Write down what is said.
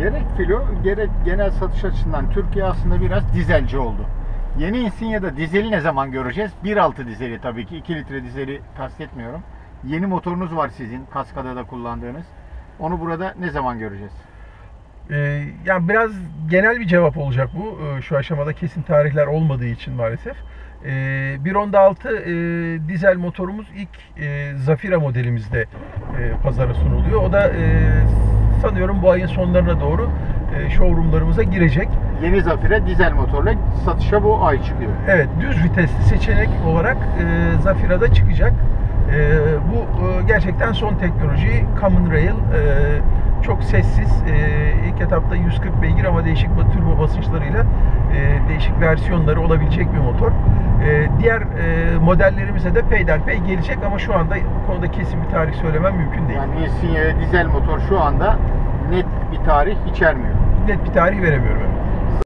Gerek filo gerek genel satış açısından Türkiye aslında biraz dizelci oldu. Yeni Insignia'da dizeli ne zaman göreceğiz? 1.6 dizeli tabii ki. 2 litre dizeli kastetmiyorum. Yeni motorunuz var sizin Kaskada da kullandığınız. Onu burada ne zaman göreceğiz? Ee, yani biraz genel bir cevap olacak bu. Ee, şu aşamada kesin tarihler olmadığı için maalesef. Ee, 1.6 e, dizel motorumuz ilk e, Zafira modelimizde e, pazara sunuluyor. O da e, sanıyorum bu ayın sonlarına doğru e, showroomlarımıza girecek. Yeni Zafira dizel motorla satışa bu ay çıkıyor. Evet, düz vitesli seçenek olarak e, Zafira'da çıkacak. E, bu e, gerçekten son teknoloji. Common Rail e, çok sessiz. E, ilk etapta 140 beygir ama değişik turbo basınçlarıyla e, değişik versiyonları olabilecek bir motor. E, diğer e, modellerimize de peyderpey gelecek ama şu anda bu konuda kesin bir tarih söylemem mümkün değil. Yani Insignia dizel motor şu anda net bir tarih içermiyor. Net bir tarih veremiyorum.